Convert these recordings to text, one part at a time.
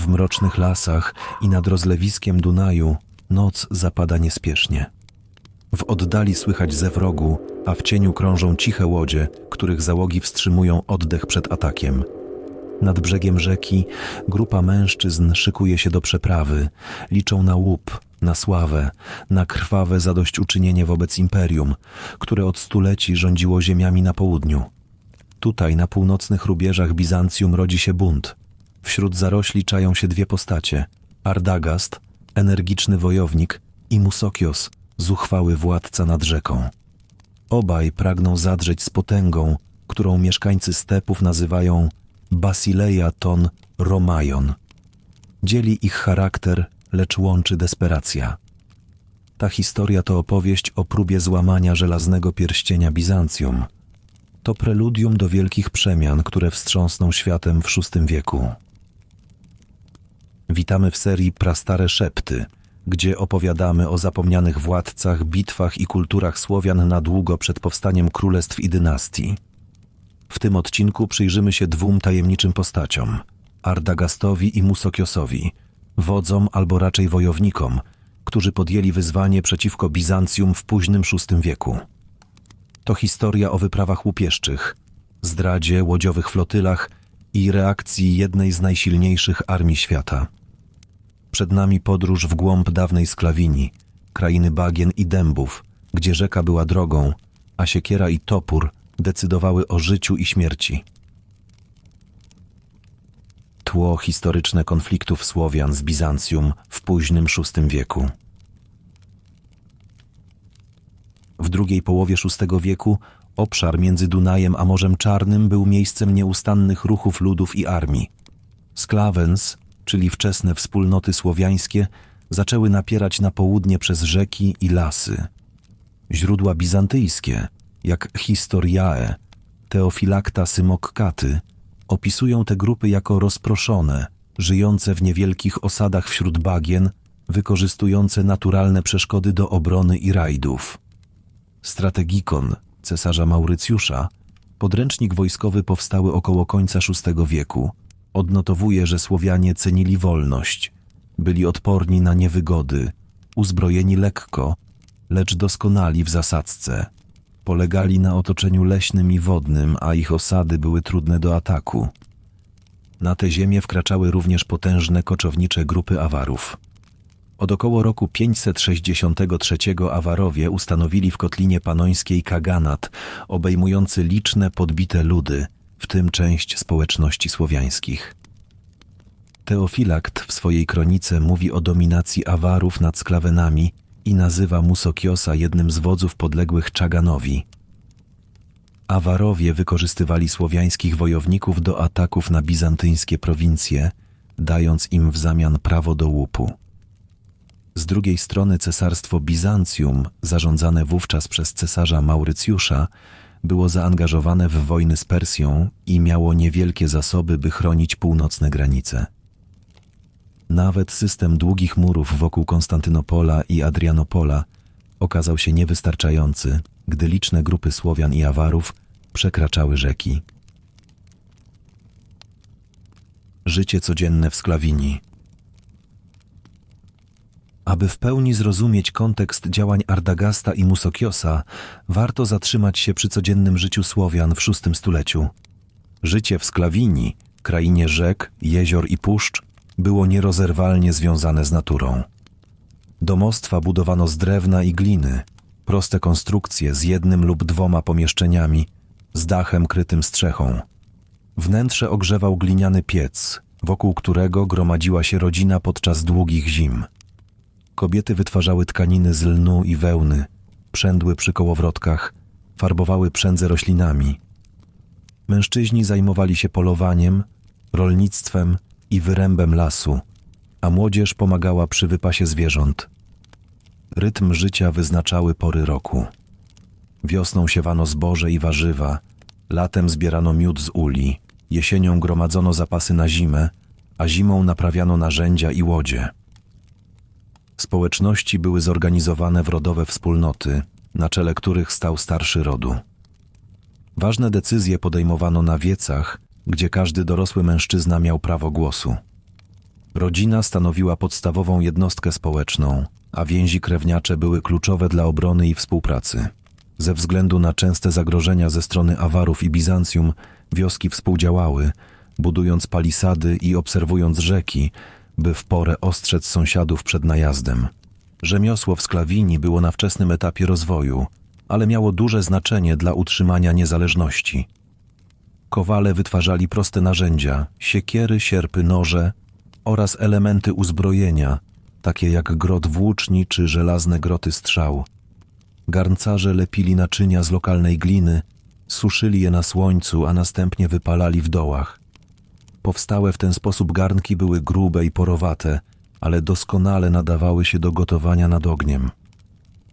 W mrocznych lasach i nad rozlewiskiem Dunaju noc zapada niespiesznie. W oddali słychać zew rogu, a w cieniu krążą ciche łodzie, których załogi wstrzymują oddech przed atakiem. Nad brzegiem rzeki grupa mężczyzn szykuje się do przeprawy, liczą na łup, na sławę, na krwawe zadośćuczynienie wobec imperium, które od stuleci rządziło ziemiami na południu. Tutaj, na północnych rubieżach Bizancjum rodzi się bunt. Wśród zarośli czają się dwie postacie: Ardagast, energiczny wojownik, i Musokios, zuchwały władca nad rzeką. Obaj pragną zadrzeć z potęgą, którą mieszkańcy stepów nazywają Basileia ton Romajon. Dzieli ich charakter, lecz łączy desperacja. Ta historia to opowieść o próbie złamania żelaznego pierścienia Bizancjum. To preludium do wielkich przemian, które wstrząsną światem w VI wieku. Witamy w serii Prastare Szepty, gdzie opowiadamy o zapomnianych władcach, bitwach i kulturach Słowian na długo przed powstaniem królestw i dynastii. W tym odcinku przyjrzymy się dwóm tajemniczym postaciom Ardagastowi i Musokiosowi, wodzom albo raczej wojownikom, którzy podjęli wyzwanie przeciwko Bizancjum w późnym VI wieku. To historia o wyprawach łupieszczych, zdradzie, łodziowych flotylach i reakcji jednej z najsilniejszych armii świata. Przed nami podróż w głąb dawnej Sklawini, krainy bagien i dębów, gdzie rzeka była drogą, a siekiera i topór decydowały o życiu i śmierci. Tło historyczne konfliktów Słowian z Bizancjum w późnym VI wieku. W drugiej połowie VI wieku obszar między Dunajem a Morzem Czarnym był miejscem nieustannych ruchów ludów i armii. Sklavens, czyli wczesne wspólnoty słowiańskie, zaczęły napierać na południe przez rzeki i lasy. Źródła bizantyjskie, jak Historiae, Teofilakta Symokkaty, opisują te grupy jako rozproszone, żyjące w niewielkich osadach wśród bagien, wykorzystujące naturalne przeszkody do obrony i rajdów. Strategikon cesarza Maurycjusza, podręcznik wojskowy powstały około końca VI wieku, odnotowuje, że Słowianie cenili wolność, byli odporni na niewygody, uzbrojeni lekko, lecz doskonali w zasadzce. Polegali na otoczeniu leśnym i wodnym, a ich osady były trudne do ataku. Na te ziemię wkraczały również potężne koczownicze grupy Awarów. Od około roku 563 Awarowie ustanowili w Kotlinie Panońskiej kaganat, obejmujący liczne podbite ludy, w tym część społeczności słowiańskich. Teofilakt w swojej kronice mówi o dominacji Awarów nad Sklawenami i nazywa Musokiosa jednym z wodzów podległych Czaganowi. Awarowie wykorzystywali słowiańskich wojowników do ataków na bizantyjskie prowincje, dając im w zamian prawo do łupu. Z drugiej strony cesarstwo Bizancjum, zarządzane wówczas przez cesarza Maurycjusza, było zaangażowane w wojny z Persją i miało niewielkie zasoby, by chronić północne granice. Nawet system długich murów wokół Konstantynopola i Adrianopola okazał się niewystarczający, gdy liczne grupy Słowian i Awarów przekraczały rzeki. Życie codzienne w Sklawinii. Aby w pełni zrozumieć kontekst działań Ardagasta i Musokiosa, warto zatrzymać się przy codziennym życiu Słowian w VI stuleciu. Życie w Sklawinii, krainie rzek, jezior i puszcz, było nierozerwalnie związane z naturą. Domostwa budowano z drewna i gliny, proste konstrukcje z jednym lub dwoma pomieszczeniami, z dachem krytym strzechą. Wnętrze ogrzewał gliniany piec, wokół którego gromadziła się rodzina podczas długich zim. Kobiety wytwarzały tkaniny z lnu i wełny, przędły przy kołowrotkach, farbowały przędze roślinami. Mężczyźni zajmowali się polowaniem, rolnictwem i wyrębem lasu, a młodzież pomagała przy wypasie zwierząt. Rytm życia wyznaczały pory roku. Wiosną siewano zboże i warzywa, latem zbierano miód z uli, jesienią gromadzono zapasy na zimę, a zimą naprawiano narzędzia i łodzie. Społeczności były zorganizowane w rodowe wspólnoty, na czele których stał starszy rodu. Ważne decyzje podejmowano na wiecach, gdzie każdy dorosły mężczyzna miał prawo głosu. Rodzina stanowiła podstawową jednostkę społeczną, a więzi krewniacze były kluczowe dla obrony i współpracy. Ze względu na częste zagrożenia ze strony Awarów i Bizancjum, wioski współdziałały, budując palisady i obserwując rzeki, by w porę ostrzec sąsiadów przed najazdem. Rzemiosło w Sklawini było na wczesnym etapie rozwoju, ale miało duże znaczenie dla utrzymania niezależności. Kowale wytwarzali proste narzędzia, siekiery, sierpy, noże oraz elementy uzbrojenia, takie jak grot włóczni czy żelazne groty strzał. Garncarze lepili naczynia z lokalnej gliny, suszyli je na słońcu, a następnie wypalali w dołach. Powstałe w ten sposób garnki były grube i porowate, ale doskonale nadawały się do gotowania nad ogniem.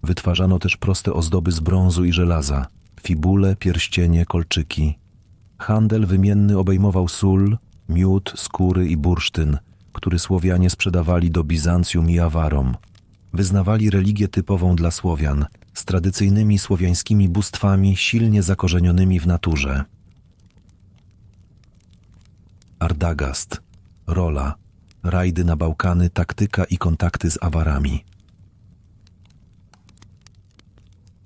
Wytwarzano też proste ozdoby z brązu i żelaza, fibule, pierścienie, kolczyki. Handel wymienny obejmował sól, miód, skóry i bursztyn, który Słowianie sprzedawali do Bizancjum i Awarom. Wyznawali religię typową dla Słowian, z tradycyjnymi słowiańskimi bóstwami silnie zakorzenionymi w naturze. Ardagast, rola, rajdy na Bałkany, taktyka i kontakty z Awarami.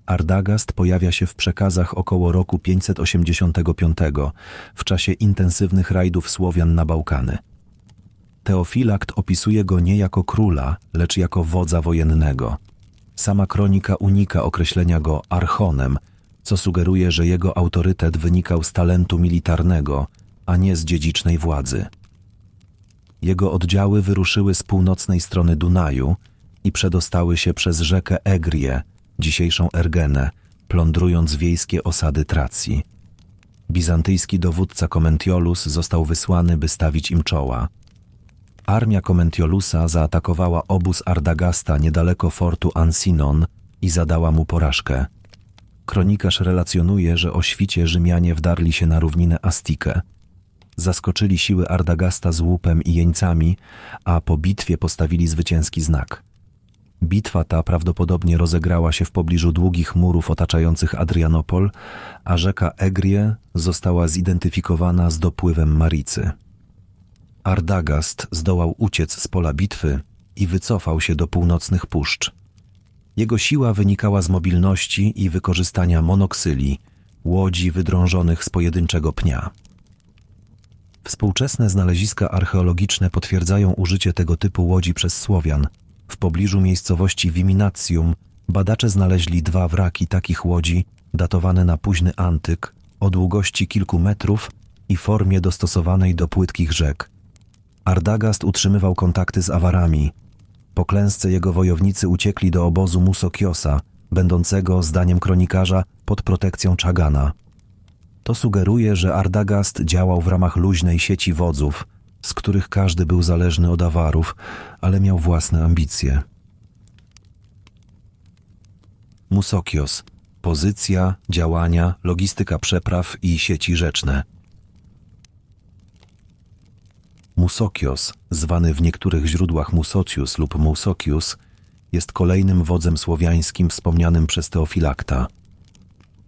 Ardagast pojawia się w przekazach około roku 585 w czasie intensywnych rajdów Słowian na Bałkany. Teofilakt opisuje go nie jako króla, lecz jako wodza wojennego. Sama kronika unika określenia go archonem, co sugeruje, że jego autorytet wynikał z talentu militarnego, a nie z dziedzicznej władzy. Jego oddziały wyruszyły z północnej strony Dunaju i przedostały się przez rzekę Egrię, dzisiejszą Ergenę, plądrując wiejskie osady Tracji. Bizantyjski dowódca Komentiolus został wysłany, by stawić im czoła. Armia Komentiolusa zaatakowała obóz Ardagasta niedaleko fortu Ansinon i zadała mu porażkę. Kronikarz relacjonuje, że o świcie Rzymianie wdarli się na równinę Astikę. Zaskoczyli siły Ardagasta z łupem i jeńcami, a po bitwie postawili zwycięski znak. Bitwa ta prawdopodobnie rozegrała się w pobliżu długich murów otaczających Adrianopol, a rzeka Egrie została zidentyfikowana z dopływem Maricy. Ardagast zdołał uciec z pola bitwy i wycofał się do północnych puszcz. Jego siła wynikała z mobilności i wykorzystania monoksyli, łodzi wydrążonych z pojedynczego pnia. Współczesne znaleziska archeologiczne potwierdzają użycie tego typu łodzi przez Słowian. W pobliżu miejscowości Viminatium badacze znaleźli dwa wraki takich łodzi, datowane na późny antyk, o długości kilku metrów i formie dostosowanej do płytkich rzek. Ardagast utrzymywał kontakty z Awarami. Po klęsce jego wojownicy uciekli do obozu Musokiosa, będącego, zdaniem kronikarza, pod protekcją Czagana. To sugeruje, że Ardagast działał w ramach luźnej sieci wodzów, z których każdy był zależny od Awarów, ale miał własne ambicje. Musokios pozycja, działania, logistyka przepraw i sieci rzeczne. Musokios, zwany w niektórych źródłach Musocius lub Musokius, jest kolejnym wodzem słowiańskim wspomnianym przez Teofilakta.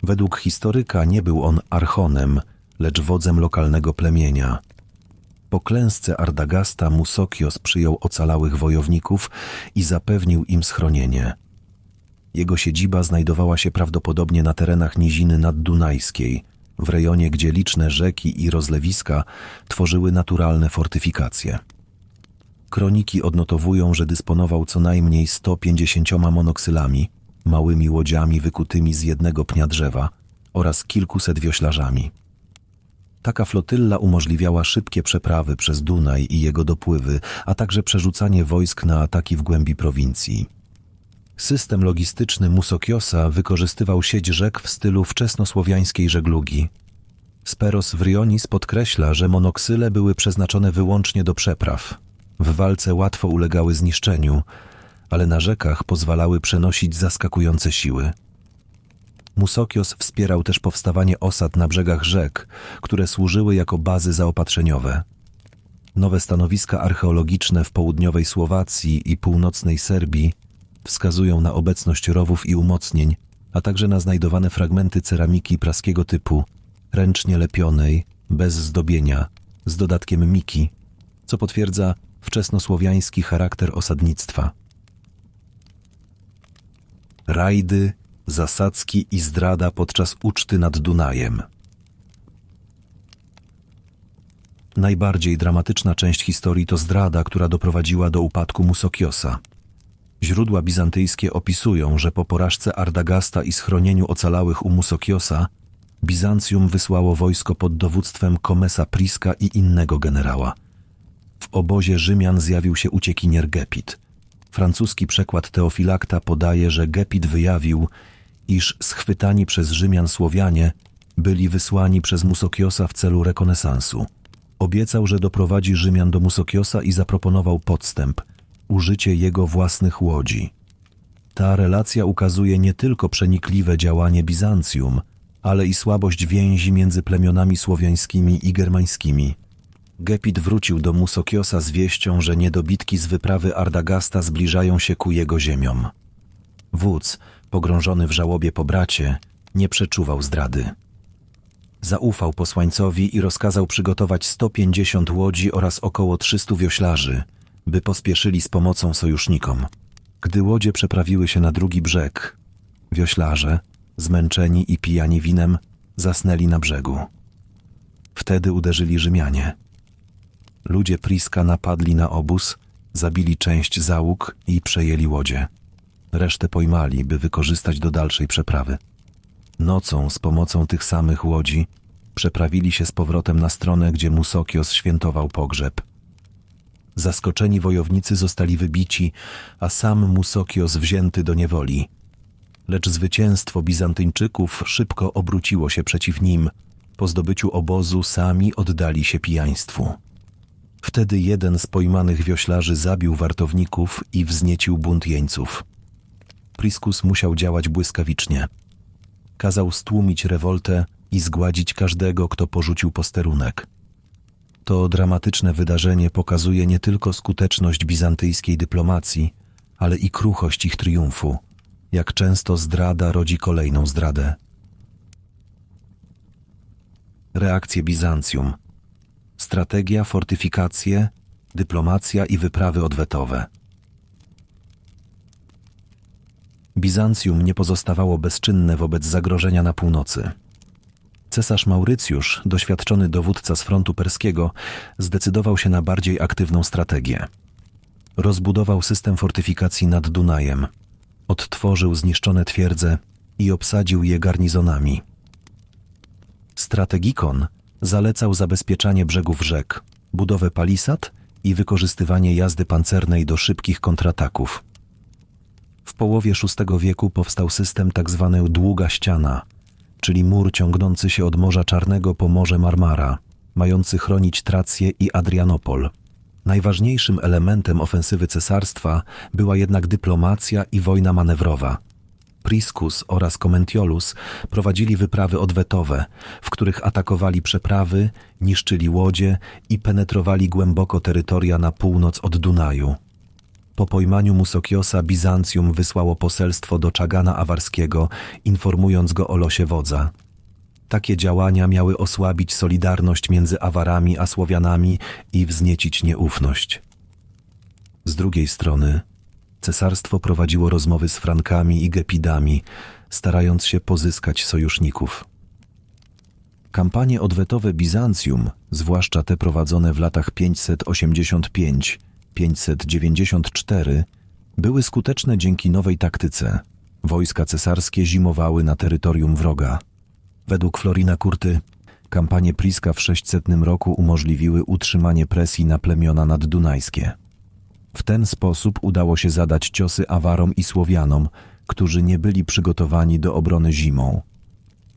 Według historyka nie był on archonem, lecz wodzem lokalnego plemienia. Po klęsce Ardagasta Musokios przyjął ocalałych wojowników i zapewnił im schronienie. Jego siedziba znajdowała się prawdopodobnie na terenach niziny naddunajskiej, w rejonie, gdzie liczne rzeki i rozlewiska tworzyły naturalne fortyfikacje. Kroniki odnotowują, że dysponował co najmniej 150 monoksylami, małymi łodziami wykutymi z jednego pnia drzewa oraz kilkuset wioślarzami. Taka flotylla umożliwiała szybkie przeprawy przez Dunaj i jego dopływy, a także przerzucanie wojsk na ataki w głębi prowincji. System logistyczny Musokiosa wykorzystywał sieć rzek w stylu wczesnosłowiańskiej żeglugi. Speros Vrionis podkreśla, że monoksyle były przeznaczone wyłącznie do przepraw. W walce łatwo ulegały zniszczeniu, ale na rzekach pozwalały przenosić zaskakujące siły. Musokios wspierał też powstawanie osad na brzegach rzek, które służyły jako bazy zaopatrzeniowe. Nowe stanowiska archeologiczne w południowej Słowacji i północnej Serbii wskazują na obecność rowów i umocnień, a także na znajdowane fragmenty ceramiki praskiego typu, ręcznie lepionej, bez zdobienia, z dodatkiem miki, co potwierdza wczesnosłowiański charakter osadnictwa. Rajdy, zasadzki i zdrada podczas uczty nad Dunajem. Najbardziej dramatyczna część historii to zdrada, która doprowadziła do upadku Musokiosa. Źródła bizantyjskie opisują, że po porażce Ardagasta i schronieniu ocalałych u Musokiosa, Bizancjum wysłało wojsko pod dowództwem Komesa Priska i innego generała. W obozie Rzymian zjawił się uciekinier Gepid. Francuski przekład Teofilakta podaje, że Gepid wyjawił, iż schwytani przez Rzymian Słowianie byli wysłani przez Musokiosa w celu rekonesansu. Obiecał, że doprowadzi Rzymian do Musokiosa i zaproponował podstęp użycie jego własnych łodzi. Ta relacja ukazuje nie tylko przenikliwe działanie Bizancjum, ale i słabość więzi między plemionami słowiańskimi i germańskimi. Gepid wrócił do Musokiosa z wieścią, że niedobitki z wyprawy Ardagasta zbliżają się ku jego ziemiom. Wódz, pogrążony w żałobie po bracie, nie przeczuwał zdrady. Zaufał posłańcowi i rozkazał przygotować 150 łodzi oraz około 300 wioślarzy, by pospieszyli z pomocą sojusznikom. Gdy łodzie przeprawiły się na drugi brzeg, wioślarze, zmęczeni i pijani winem, zasnęli na brzegu. Wtedy uderzyli Rzymianie. Ludzie Priska napadli na obóz, zabili część załóg i przejęli łodzie. Resztę pojmali, by wykorzystać do dalszej przeprawy. Nocą z pomocą tych samych łodzi przeprawili się z powrotem na stronę, gdzie Musokios świętował pogrzeb. Zaskoczeni wojownicy zostali wybici, a sam Musokios wzięty do niewoli. Lecz zwycięstwo Bizantyńczyków szybko obróciło się przeciw nim. Po zdobyciu obozu sami oddali się pijaństwu. Wtedy jeden z pojmanych wioślarzy zabił wartowników i wzniecił bunt jeńców. Priskus musiał działać błyskawicznie. Kazał stłumić rewoltę i zgładzić każdego, kto porzucił posterunek. To dramatyczne wydarzenie pokazuje nie tylko skuteczność bizantyjskiej dyplomacji, ale i kruchość ich triumfu. Jak często zdrada rodzi kolejną zdradę. Reakcje Bizancjum. Strategia, fortyfikacje, dyplomacja i wyprawy odwetowe. Bizancjum nie pozostawało bezczynne wobec zagrożenia na północy. Cesarz Maurycjusz, doświadczony dowódca z frontu perskiego, zdecydował się na bardziej aktywną strategię. Rozbudował system fortyfikacji nad Dunajem, odtworzył zniszczone twierdze i obsadził je garnizonami. Strategikon zalecał zabezpieczanie brzegów rzek, budowę palisad i wykorzystywanie jazdy pancernej do szybkich kontrataków. W połowie VI wieku powstał system tzw. długa ściana, czyli mur ciągnący się od Morza Czarnego po Morze Marmara, mający chronić Trację i Adrianopol. Najważniejszym elementem ofensywy cesarstwa była jednak dyplomacja i wojna manewrowa. Priscus oraz Comentiolus prowadzili wyprawy odwetowe, w których atakowali przeprawy, niszczyli łodzie i penetrowali głęboko terytoria na północ od Dunaju. Po pojmaniu Musokiosa Bizancjum wysłało poselstwo do Czagana Awarskiego, informując go o losie wodza. Takie działania miały osłabić solidarność między Awarami a Słowianami i wzniecić nieufność. Z drugiej strony, cesarstwo prowadziło rozmowy z Frankami i Gepidami, starając się pozyskać sojuszników. Kampanie odwetowe Bizancjum, zwłaszcza te prowadzone w latach 585-594, były skuteczne dzięki nowej taktyce. Wojska cesarskie zimowały na terytorium wroga. Według Florina Kurty, kampanie Priska w 600 roku umożliwiły utrzymanie presji na plemiona naddunajskie. W ten sposób udało się zadać ciosy Awarom i Słowianom, którzy nie byli przygotowani do obrony zimą.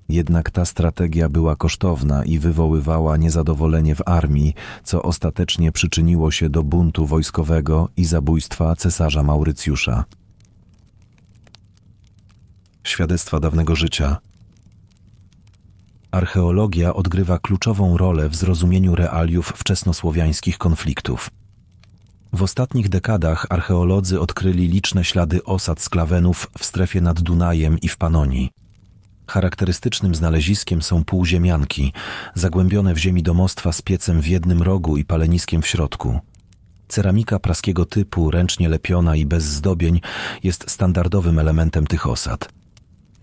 Jednak ta strategia była kosztowna i wywoływała niezadowolenie w armii, co ostatecznie przyczyniło się do buntu wojskowego i zabójstwa cesarza Maurycjusza. Świadectwa dawnego życia. Archeologia odgrywa kluczową rolę w zrozumieniu realiów wczesnosłowiańskich konfliktów. W ostatnich dekadach archeolodzy odkryli liczne ślady osad sklawenów w strefie nad Dunajem i w Panonii. Charakterystycznym znaleziskiem są półziemianki, zagłębione w ziemi domostwa z piecem w jednym rogu i paleniskiem w środku. Ceramika praskiego typu, ręcznie lepiona i bez zdobień, jest standardowym elementem tych osad.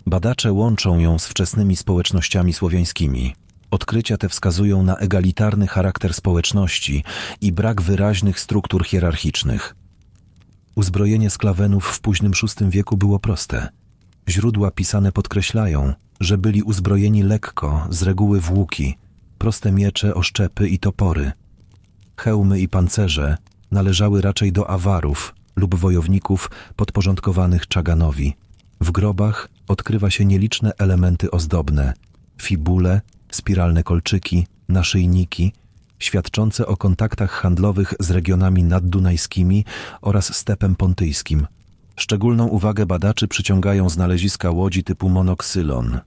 Badacze łączą ją z wczesnymi społecznościami słowiańskimi. Odkrycia te wskazują na egalitarny charakter społeczności i brak wyraźnych struktur hierarchicznych. Uzbrojenie sklawenów w późnym VI wieku było proste. Źródła pisane podkreślają, że byli uzbrojeni lekko, z reguły w łuki, proste miecze, oszczepy i topory. Hełmy i pancerze należały raczej do awarów lub wojowników podporządkowanych Czaganowi. W grobach odkrywa się nieliczne elementy ozdobne, fibule, spiralne kolczyki, naszyjniki, świadczące o kontaktach handlowych z regionami naddunajskimi oraz stepem pontyjskim. Szczególną uwagę badaczy przyciągają znaleziska łodzi typu monoksylon.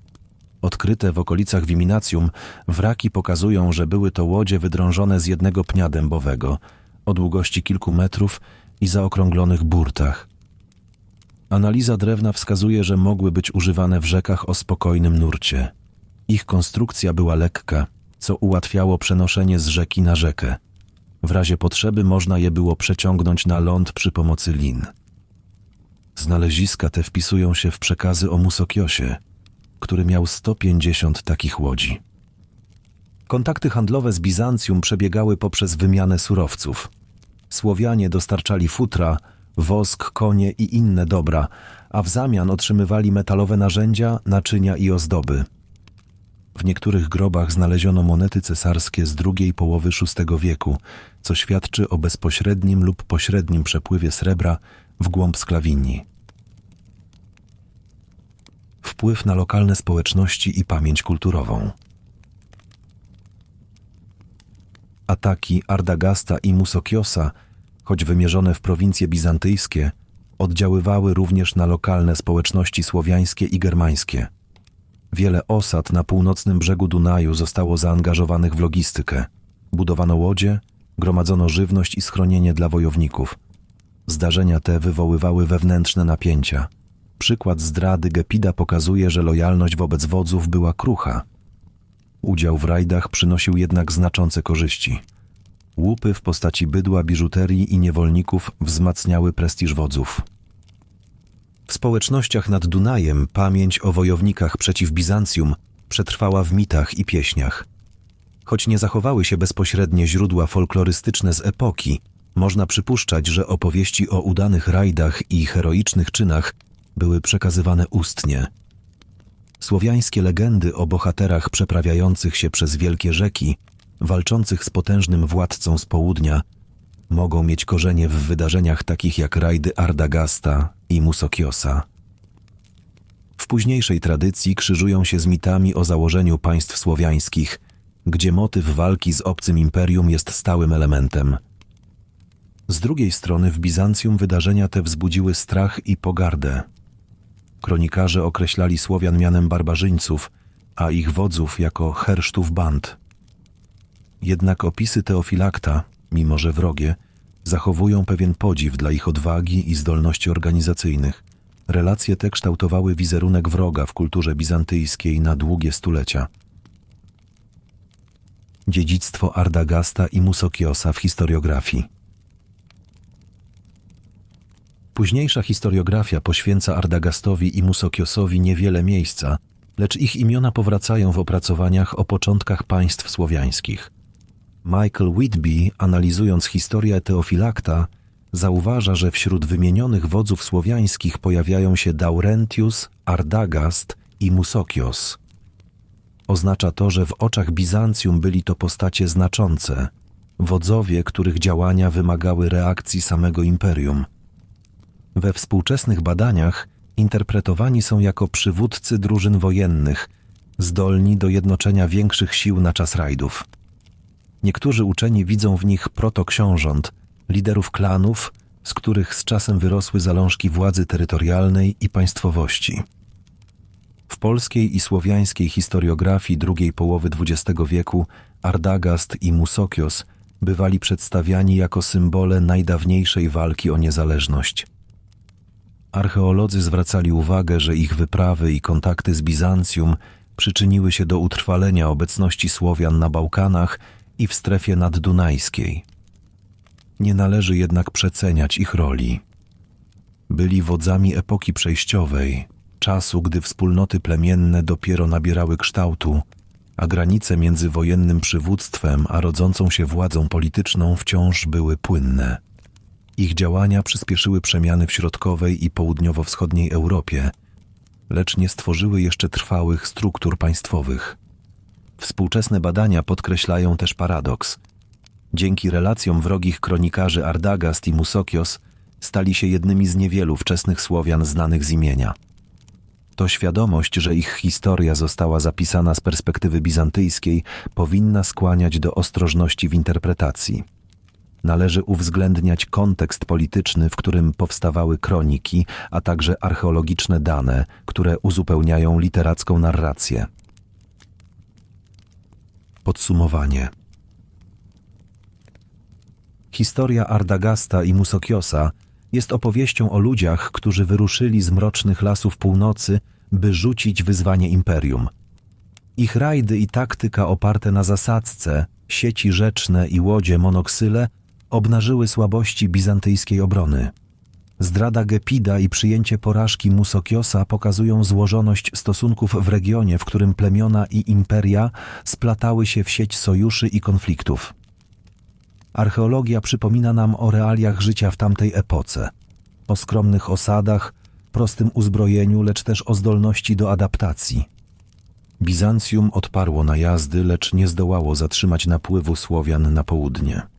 Odkryte w okolicach Wiminacjum wraki pokazują, że były to łodzie wydrążone z jednego pnia dębowego, o długości kilku metrów i zaokrąglonych burtach. Analiza drewna wskazuje, że mogły być używane w rzekach o spokojnym nurcie. Ich konstrukcja była lekka, co ułatwiało przenoszenie z rzeki na rzekę. W razie potrzeby można je było przeciągnąć na ląd przy pomocy lin. Znaleziska te wpisują się w przekazy o Musokiosie, który miał 150 takich łodzi. Kontakty handlowe z Bizancjum przebiegały poprzez wymianę surowców. Słowianie dostarczali futra, wosk, konie i inne dobra, a w zamian otrzymywali metalowe narzędzia, naczynia i ozdoby. W niektórych grobach znaleziono monety cesarskie z drugiej połowy VI wieku, co świadczy o bezpośrednim lub pośrednim przepływie srebra w głąb Sklawinii. Wpływ na lokalne społeczności i pamięć kulturową. Ataki Ardagasta i Musokiosa, choć wymierzone w prowincje bizantyjskie, oddziaływały również na lokalne społeczności słowiańskie i germańskie. Wiele osad na północnym brzegu Dunaju zostało zaangażowanych w logistykę. Budowano łodzie, gromadzono żywność i schronienie dla wojowników. Zdarzenia te wywoływały wewnętrzne napięcia. Przykład zdrady Gepida pokazuje, że lojalność wobec wodzów była krucha. Udział w rajdach przynosił jednak znaczące korzyści. Łupy w postaci bydła, biżuterii i niewolników wzmacniały prestiż wodzów. W społecznościach nad Dunajem pamięć o wojownikach przeciw Bizancjum przetrwała w mitach i pieśniach. Choć nie zachowały się bezpośrednie źródła folklorystyczne z epoki, można przypuszczać, że opowieści o udanych rajdach i heroicznych czynach były przekazywane ustnie. Słowiańskie legendy o bohaterach przeprawiających się przez wielkie rzeki, walczących z potężnym władcą z południa, mogą mieć korzenie w wydarzeniach takich jak rajdy Ardagasta i Musokiosa. W późniejszej tradycji krzyżują się z mitami o założeniu państw słowiańskich, gdzie motyw walki z obcym imperium jest stałym elementem. Z drugiej strony w Bizancjum wydarzenia te wzbudziły strach i pogardę. Kronikarze określali Słowian mianem barbarzyńców, a ich wodzów jako hersztów band. Jednak opisy Teofilakta, mimo że wrogie, zachowują pewien podziw dla ich odwagi i zdolności organizacyjnych. Relacje te kształtowały wizerunek wroga w kulturze bizantyjskiej na długie stulecia. Dziedzictwo Ardagasta i Musokiosa w historiografii. Późniejsza historiografia poświęca Ardagastowi i Musokiosowi niewiele miejsca, lecz ich imiona powracają w opracowaniach o początkach państw słowiańskich. Michael Whitby, analizując historię Teofilakta, zauważa, że wśród wymienionych wodzów słowiańskich pojawiają się Daurentius, Ardagast i Musokios. Oznacza to, że w oczach Bizancjum byli to postacie znaczące, wodzowie, których działania wymagały reakcji samego imperium. We współczesnych badaniach interpretowani są jako przywódcy drużyn wojennych, zdolni do jednoczenia większych sił na czas rajdów. Niektórzy uczeni widzą w nich protoksiążąt, liderów klanów, z których z czasem wyrosły zalążki władzy terytorialnej i państwowości. W polskiej i słowiańskiej historiografii drugiej połowy XX wieku Ardagast i Musokios bywali przedstawiani jako symbole najdawniejszej walki o niezależność. Archeolodzy zwracali uwagę, że ich wyprawy i kontakty z Bizancjum przyczyniły się do utrwalenia obecności Słowian na Bałkanach i w strefie naddunajskiej. Nie należy jednak przeceniać ich roli. Byli wodzami epoki przejściowej, czasu, gdy wspólnoty plemienne dopiero nabierały kształtu, a granice między wojennym przywództwem a rodzącą się władzą polityczną wciąż były płynne. Ich działania przyspieszyły przemiany w środkowej i południowo-wschodniej Europie, lecz nie stworzyły jeszcze trwałych struktur państwowych. Współczesne badania podkreślają też paradoks. Dzięki relacjom wrogich kronikarzy Ardagast i Musokios stali się jednymi z niewielu wczesnych Słowian znanych z imienia. To świadomość, że ich historia została zapisana z perspektywy bizantyjskiej, powinna skłaniać do ostrożności w interpretacji. Należy uwzględniać kontekst polityczny, w którym powstawały kroniki, a także archeologiczne dane, które uzupełniają literacką narrację. Podsumowanie. Historia Ardagasta i Musokiosa jest opowieścią o ludziach, którzy wyruszyli z mrocznych lasów północy, by rzucić wyzwanie imperium. Ich rajdy i taktyka oparte na zasadzce, sieci rzeczne i łodzie monoksyle obnażyły słabości bizantyjskiej obrony. Zdrada Gepida i przyjęcie porażki Musokiosa pokazują złożoność stosunków w regionie, w którym plemiona i imperia splatały się w sieć sojuszy i konfliktów. Archeologia przypomina nam o realiach życia w tamtej epoce, o skromnych osadach, prostym uzbrojeniu, lecz też o zdolności do adaptacji. Bizancjum odparło najazdy, lecz nie zdołało zatrzymać napływu Słowian na południe.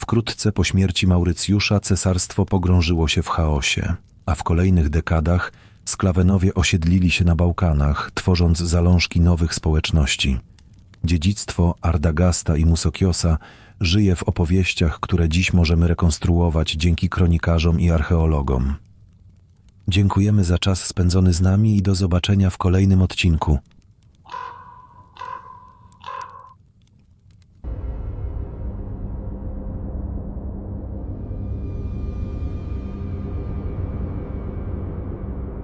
Wkrótce po śmierci Maurycjusza cesarstwo pogrążyło się w chaosie, a w kolejnych dekadach Sklawenowie osiedlili się na Bałkanach, tworząc zalążki nowych społeczności. Dziedzictwo Ardagasta i Musokiosa żyje w opowieściach, które dziś możemy rekonstruować dzięki kronikarzom i archeologom. Dziękujemy za czas spędzony z nami i do zobaczenia w kolejnym odcinku.